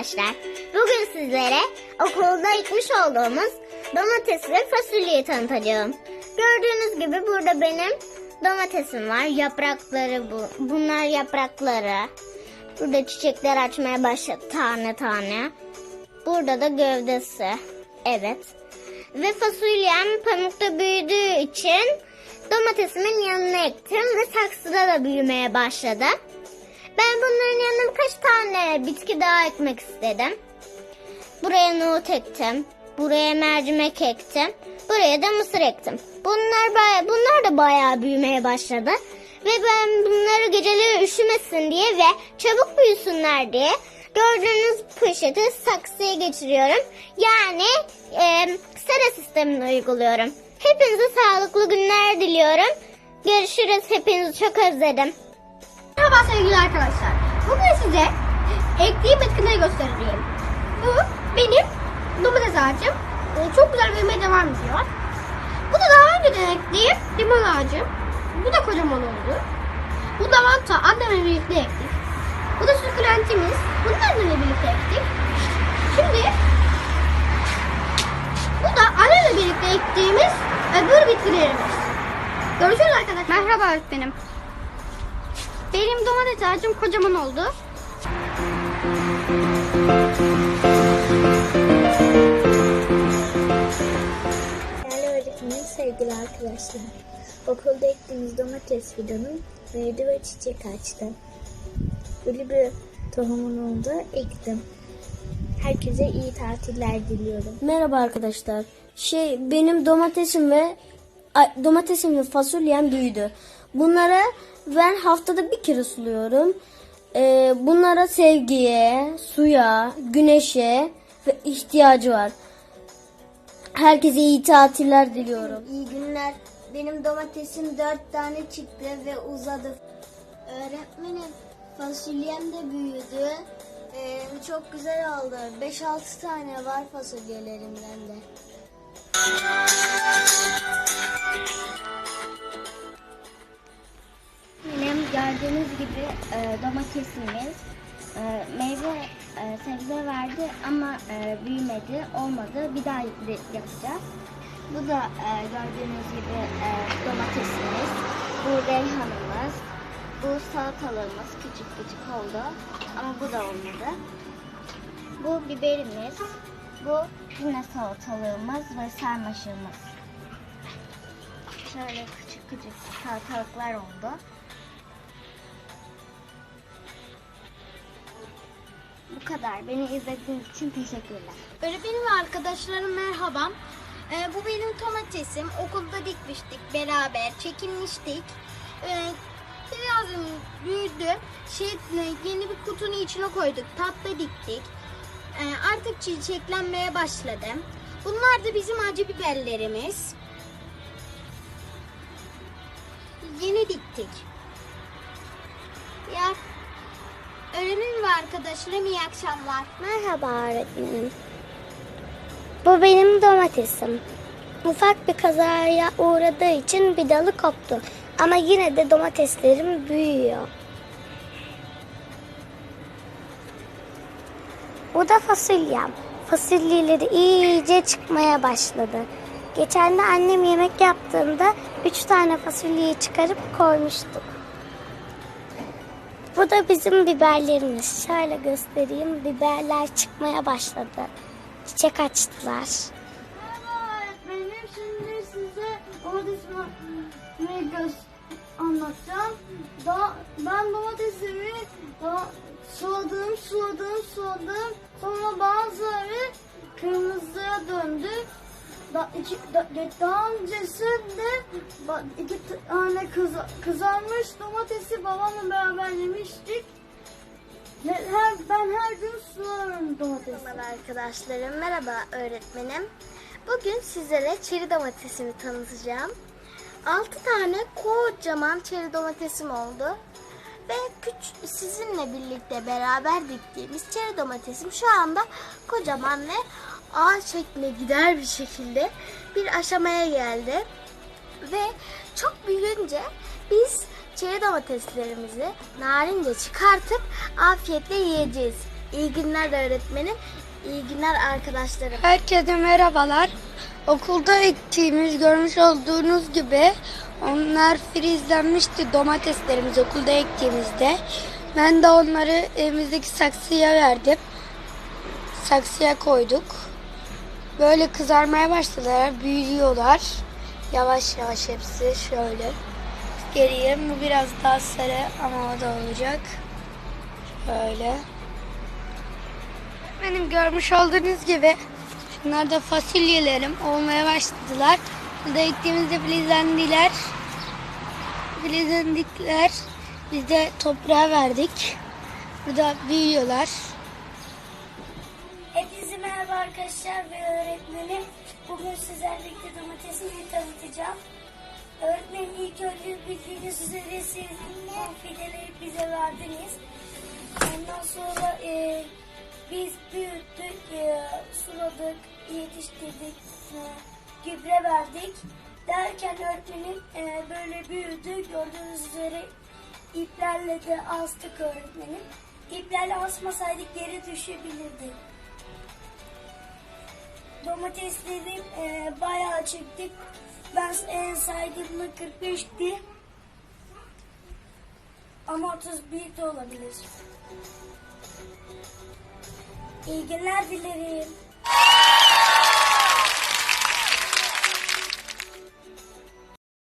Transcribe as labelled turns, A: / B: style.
A: arkadaşlar. Bugün sizlere okulda ekmiş olduğumuz domates ve fasulyeyi tanıtacağım. Gördüğünüz gibi burada benim domatesim var. Yaprakları bu. Bunlar yaprakları. Burada çiçekler açmaya başladı tane tane. Burada da gövdesi. Evet. Ve fasulyem pamukta büyüdüğü için domatesimin yanına ektim ve saksıda da büyümeye başladı. Ben bunların yanına birkaç tane bitki daha ekmek istedim. Buraya nohut ektim. Buraya mercimek ektim. Buraya da mısır ektim. Bunlar baya, bunlar da bayağı büyümeye başladı. Ve ben bunları geceleri üşümesin diye ve çabuk büyüsünler diye gördüğünüz poşeti saksıya geçiriyorum. Yani e, sera sistemini uyguluyorum. Hepinize sağlıklı günler diliyorum. Görüşürüz. Hepinizi çok özledim.
B: Merhaba sevgili arkadaşlar. Bugün size ektiğim bitkileri göstereceğim. Bu benim domates ağacım. Ee, Çok güzel büyümeye devam ediyor. Bu da daha önceden ektiğim limon ağacım. Bu da kocaman oldu. Bu lavanta annemle birlikte ektik. Bu da sukulentimiz. Bunu da annemle birlikte ektik. Şimdi bu da annemle birlikte ektiğimiz öbür bitkilerimiz. Görüşürüz arkadaşlar. Merhaba öğretmenim. Benim domates ağacım kocaman oldu.
C: Değerli öğretmenim, sevgili arkadaşlar. Okulda ektiğimiz domates fidanım büyüdü ve çiçek açtı. Böyle bir tohumun oldu, ektim. Herkese iyi tatiller diliyorum.
D: Merhaba arkadaşlar. Şey benim domatesim ve domatesim ve fasulyem büyüdü. Bunlara ben haftada bir kere suluyorum. Ee, bunlara sevgiye, suya, güneşe ve ihtiyacı var. Herkese iyi tatiller diliyorum.
C: İyi günler. Benim domatesim dört tane çıktı ve uzadı. Öğretmenim, fasulyem de büyüdü. Ee, çok güzel oldu. 5-6 tane var fasulyelerimden de.
A: Gördüğünüz gibi e, domatesimiz e, meyve e, sebze verdi ama e, büyümedi, olmadı. Bir daha yapacağız. Bu da e, gördüğünüz gibi e, domatesimiz, bu reyhanımız, bu salatalığımız küçük küçük oldu ama bu da olmadı. Bu biberimiz, bu yine salatalığımız ve sarmaşığımız. Şöyle küçük küçük salatalıklar oldu. Kadar. Beni izlediğiniz için teşekkürler.
B: Öğretmenim ve arkadaşlarım merhaba. Ee, bu benim domatesim. Okulda dikmiştik beraber. Çekinmiştik. Ee, biraz büyüdü. Şey, yeni bir kutunun içine koyduk. Tatlı diktik. Ee, artık çiçeklenmeye başladı. Bunlar da bizim acı biberlerimiz. Yeni diktik. Arkadaşlarım iyi akşamlar.
C: Merhaba öğretmenim. Bu benim domatesim. Ufak bir kazaya uğradığı için bir dalı koptu. Ama yine de domateslerim büyüyor. Bu da fasulyem. Fasulyeleri iyice çıkmaya başladı. Geçen de annem yemek yaptığında üç tane fasulyeyi çıkarıp koymuştuk. Bu da bizim biberlerimiz. Şöyle göstereyim. Biberler çıkmaya başladı. Çiçek açtılar.
B: Merhaba öğretmenim. Şimdi size domatesimi göz anlatacağım. Da, ben domatesimi da, suladım, suladım, suladım. Sonra bazıları kırmızıya döndü. Da, iki, da, daha öncesinde iki tane kız, kızarmış domatesi babamla beraber yemiştik. Her, ben her gün sularım domatesi.
C: Merhaba arkadaşlarım. Merhaba öğretmenim. Bugün sizlere çeri domatesini tanıtacağım. 6 tane kocaman çeri domatesim oldu. Ve küç sizinle birlikte beraber diktiğimiz çeri domatesim şu anda kocaman ve ağaç şekline gider bir şekilde bir aşamaya geldi. Ve çok büyüyünce biz çeri domateslerimizi narince çıkartıp afiyetle yiyeceğiz. İyi günler öğretmenim. İyi günler arkadaşlarım.
E: Herkese merhabalar. Okulda ektiğimiz görmüş olduğunuz gibi onlar filizlenmişti domateslerimiz okulda ektiğimizde. Ben de onları evimizdeki saksıya verdim. Saksıya koyduk. Böyle kızarmaya başladılar, büyüyorlar. Yavaş yavaş hepsi şöyle. Geriye bu biraz daha sarı ama o da olacak. Şöyle. Benim görmüş olduğunuz gibi şunlar da fasulyelerim olmaya başladılar. Burada ektiğimizde filizlendiler. Filizlendikler. Biz de toprağa verdik. Burada büyüyorlar.
D: Arkadaşlar ve öğretmenim. Bugün sizlerle birlikte domatesini tanıtacağım. Öğretmenim ilk önce bildiğiniz üzere siz konfideleri bize verdiniz. Ondan sonra e, biz büyüttük, e, suladık, yetiştirdik, e, gübre verdik. Derken öğretmenim e, böyle büyüdü. Gördüğünüz üzere iplerle de astık öğretmenim. İplerle asmasaydık geri düşebilirdi. Domatesleri e, bayağı çektik. Ben en saydığımda 45'ti. Ama 31 de olabilir. İyi günler dilerim.